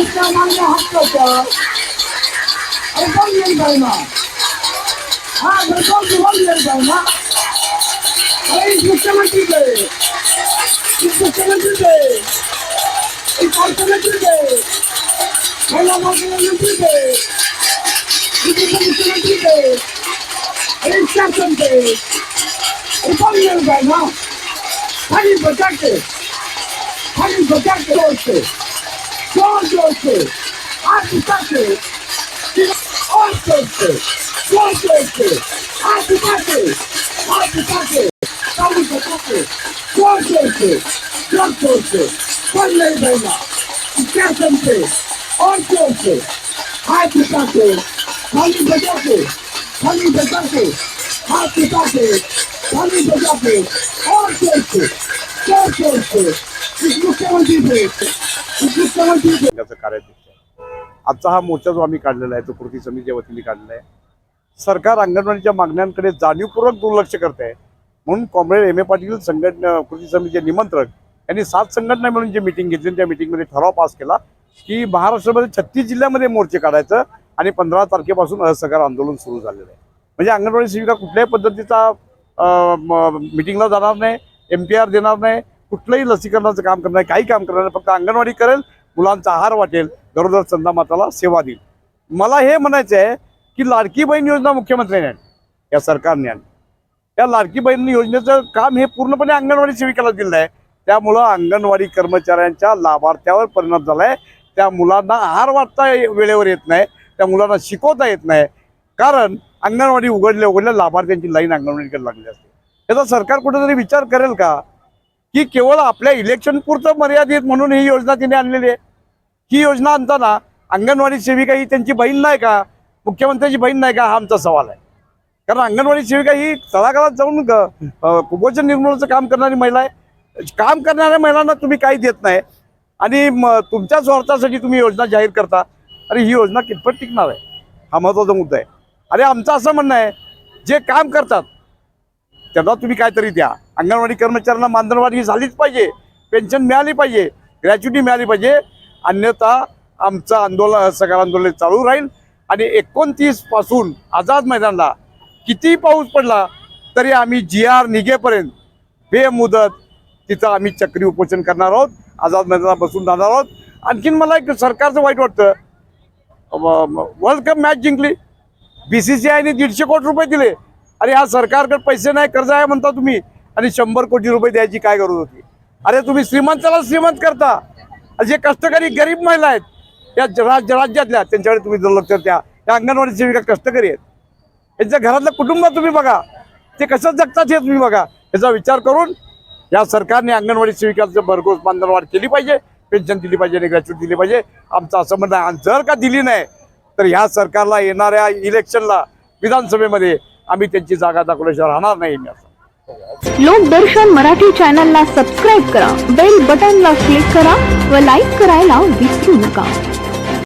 الكمال حقك البني البيناء هذا البني بني البيناء رئيس مجتمعك رئيس مجتمعك رئيس مجتمعك هلا مجتمعك رئيس مجتمعك رئيس مجتمعك البني البيناء هني بتاعك هني بتاعك के इस मुख्यमंत्री के अरे इस शासन के अरे कोण येईल बाई ना खाली बचा के खाली बचा के जोर से जोर जोर से हाथ उठा के और जोर से जोर जोर से हाथ उठा के हाथ उठा कार्याध्यक्ष आजचा हा मोर्चा जो आम्ही काढलेला आहे तो कृती समितीच्या वतीने काढलेला आहे. सरकार अंगणवाडीच्या मागण्यांकडे जाणीवपूर्वक दुर्लक्ष करत आहे. म्हणून कॉम्रेड एम ए पाटील संघटना कृती समितीचे निमंत्रक यांनी सात संघटना मिळून जी मिटिंग घेतली त्या मिटिंगमध्ये ठराव पास केला की महाराष्ट्रामध्ये छत्तीस जिल्ह्यामध्ये मोर्चे काढायचं आणि पंधरा तारखेपासून असहकार आंदोलन सुरू झालेलं आहे. म्हणजे अंगणवाडी सेविका कुठल्याही पद्धतीचा मिटिंगला जाणार नाही एम पी आर देणार नाही कुठलंही लसीकरणाचं काम करणार काही काम करणार नाही फक्त अंगणवाडी करेल मुलांचा आहार वाटेल गरोदर चंदा माताला सेवा देईल. मला हे म्हणायचं आहे की लाडकी बहीण योजना मुख्यमंत्र्यांनी आणली या सरकारने आणली. त्या लाडकी बहीण योजनेचं काम हे पूर्णपणे अंगणवाडी सेविकेला दिलं आहे. त्यामुळं अंगणवाडी कर्मचाऱ्यांच्या लाभार्थ्यावर परिणाम झाला आहे त्या मुलांना आहार वाटता वेळेवर येत नाही त्या मुलांना शिकवता येत नाही. कारण अंगणवाडी उघडल्या उघडल्या लाभार्थ्यांची लाईन अंगणवाडीकडे लागली असते. याचा सरकार कुठेतरी विचार करेल का? की केवळ आपल्या इलेक्शन पुरतं मर्यादित म्हणून ही योजना तिने आणलेली आहे. ही योजना आणताना अंगणवाडी सेविका ही त्यांची बहीण नाही का? मुख्यमंत्र्यांची बहीण नाही का? हा आमचा सवाल आहे. कारण अंगणवाडी सेविका ही तळागाळात जाऊन ग- कुपोषण निर्मूलनाचं काम करणारी महिला आहे. काम करणाऱ्या महिलांना तुम्ही काही देत नाही. आणि तुमच्या स्वार्थासाठी तुम्ही योजना जाहीर करता. अरे ही योजना कितपत टिकणार आहे? हा महत्त्वाचा मुद्दा आहे. अरे आमचं असं म्हणणं आहे जे काम करतात त्यांना तुम्ही काहीतरी द्या. अंगणवाडी कर्मचाऱ्यांना मानधनवाढी झालीच पाहिजे. पेन्शन मिळाली पाहिजे. ग्रॅच्युटी मिळाली पाहिजे. अन्यथा आमचं आंदोलन सकाळ आंदोलन चालू राहील. आणि एकोणतीसपासून आझाद मैदानला किती पाऊस पडला तरी आम्ही जी आर निघेपर्यंत बेमुदत तिथं आम्ही चक्री उपोषण करणार आहोत. आझाद मैदानात बसून राहणार आहोत. आणखीन मला एक सरकारचं वाईट वाटतं. वर्ल्ड कप मॅच जिंकली. बी सी सी आयने दीडशे कोटी रुपये दिले. अरे या सरकारकडे पैसे नाही कर्ज आहे म्हणता तुम्ही. आणि शंभर कोटी रुपये द्यायची काय गरज होती? अरे तुम्ही श्रीमंताला श्रीमंत करता. जे कष्टकरी गरीब महिला आहेत या ज- राज राज्यातल्या त्यांच्याकडे तुम्ही दुर्लक्ष करता या अंगणवाडी सेविका कष्टकरी आहेत. यांच्या घरातलं कुटुंब तुम्ही बघा. ते कसं जगतात हे तुम्ही बघा. याचा विचार करून या सरकारने अंगणवाडी सेविकाचं भरघोस बांधणवाढ केली पाहिजे. पेन्शन दिली पाहिजे आणि ग्रॅच्युटी दिली पाहिजे. आमचं असं म्हणणं आहे. आणि जर का दिली नाही तर ह्या सरकारला येणाऱ्या इलेक्शनला विधानसभेमध्ये आम्ही त्यांची जागा दाखवल्याशिवाय राहणार नाही मी असं. लोकदर्शन मराठी चॅनलला सबस्क्राईब करा बेल बटनला क्लिक करा व लाईक करायला विसरू नका.